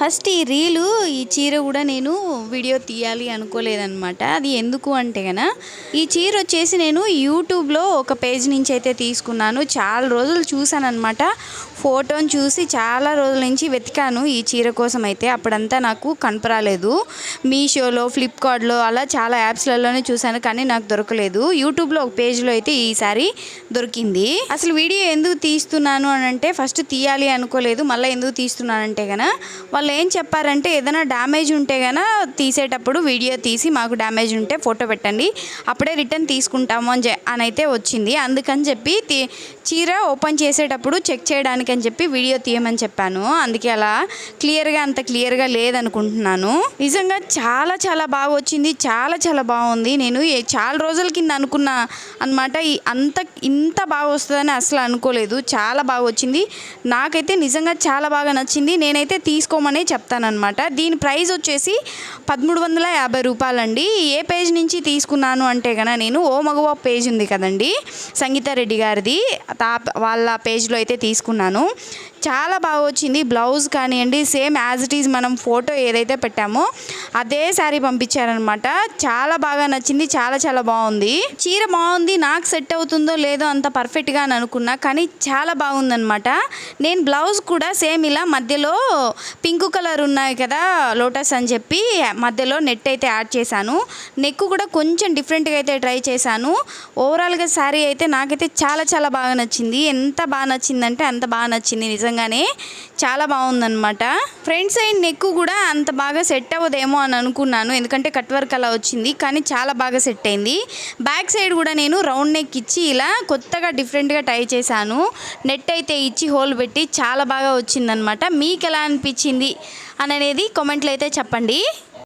First ఈ reel ఈ చీర కూడా నేను వీడియో తీయాలి అనుకోలేదన్నమాట. అది ఎందుకు అంటే కదా ఈ చీర వచ్చేసి నేను యూట్యూబ్లో ఒక పేజ్ నుంచి అయితే తీసుకున్నాను. చాలా రోజులు చూశాను అనమాట ఫోటోని చూసి చాలా రోజుల నుంచి వెతికాను ఈ చీర కోసం అయితే అప్పుడంతా నాకు కనపరాలేదు. మీషోలో ఫ్లిప్కార్ట్లో అలా చాలా యాప్స్లలోనే చూశాను కానీ నాకు దొరకలేదు. యూట్యూబ్లో ఒక పేజ్లో అయితే ఈసారి దొరికింది. అసలు వీడియో ఎందుకు తీస్తున్నాను అని అంటే ఫస్ట్ తీయాలి అనుకోలేదు. మళ్ళీ ఎందుకు తీస్తున్నానంటే కన వాళ్ళు ఏం చెప్పారంటే ఏదైనా డ్యామేజ్ ఉంటే గన తీసేటప్పుడు వీడియో తీసి మాకు డ్యామేజ్ ఉంటే ఫోటో పెట్టండి అప్పుడే రిటర్న్ తీసుకుంటాము అని అని అయితే వచ్చింది. అందుకని చెప్పి తీ- చీర ఓపెన్ చేసేటప్పుడు చెక్ చేయడానికి అని చెప్పి వీడియో తీయమని చెప్పాను. అందుకే అలా క్లియర్గా అంత క్లియర్గా లేదనుకుంటున్నాను. నిజంగా చాలా చాలా బాగా వచ్చింది. చాలా చాలా బాగుంది. నేను చాలా రోజుల కింద అనుకున్నా అనమాట అంత ఇంత బాగా వస్తుందని అసలు అనుకోలేదు. చాలా బాగా వచ్చింది. నాకైతే నిజంగా చాలా బాగా నచ్చింది. నేనైతే తీసుకోమని చెప్తానమాట దీని ప్రైస్ వచ్చేసి పదమూడు వందల యాభై రూపాయలండి. ఏ పేజ్ నుంచి తీసుకున్నాను అంటే కనుక నేను ఓ మగవా పేజ్ ఉంది కదండి సంగీతారెడ్డి గారిది. తా వాళ్ళ పేజ్లో అయితే తీసుకున్నాను. చాలా బాగా వచ్చింది. బ్లౌజ్ కానివ్వండి సేమ్ యాజ్ ఇట్ ఈజ్ మనం ఫోటో ఏదైతే పెట్టామో అదే శారీ పంపించారనమాట చాలా బాగా నచ్చింది చాలా చాలా బాగుంది. చీర బాగుంది నాకు సెట్ అవుతుందో లేదో అంత పర్ఫెక్ట్గా అని అనుకున్నా కానీ చాలా బాగుందనమాట నేను బ్లౌజ్ కూడా సేమ్ ఇలా మధ్యలో పింక్ కలర్ ఉన్నాయి కదా లోటస్ అని చెప్పి మధ్యలో నెట్ అయితే యాడ్ చేశాను. నెక్ కూడా కొంచెం డిఫరెంట్గా అయితే ట్రై చేశాను. ఓవరాల్గా శారీ అయితే నాకైతే చాలా చాలా బాగా నచ్చింది. ఎంత బాగా నచ్చిందంటే అంత బాగా నచ్చింది నిజంగానే చాలా బాగుందన్నమాట. ఫ్రంట్ సైడ్ నెక్ కూడా అంత బాగా సెట్ అవ్వదేమో అని అనుకున్నాను. ఎందుకంటే కట్ వర్క్ అలా వచ్చింది. కానీ చాలా బాగా సెట్ అయింది. బ్యాక్ సైడ్ కూడా నేను రౌండ్ నెక్ ఇచ్చి ఇలా కొత్తగా డిఫరెంట్గా ట్రై చేశాను. నెట్ అయితే ఇచ్చి హోల్ పెట్టి చాలా బాగా వచ్చిందనమాట మీకు ఎలా అనిపించింది? అని అనేది కమెంట్లు అయితే చెప్పండి.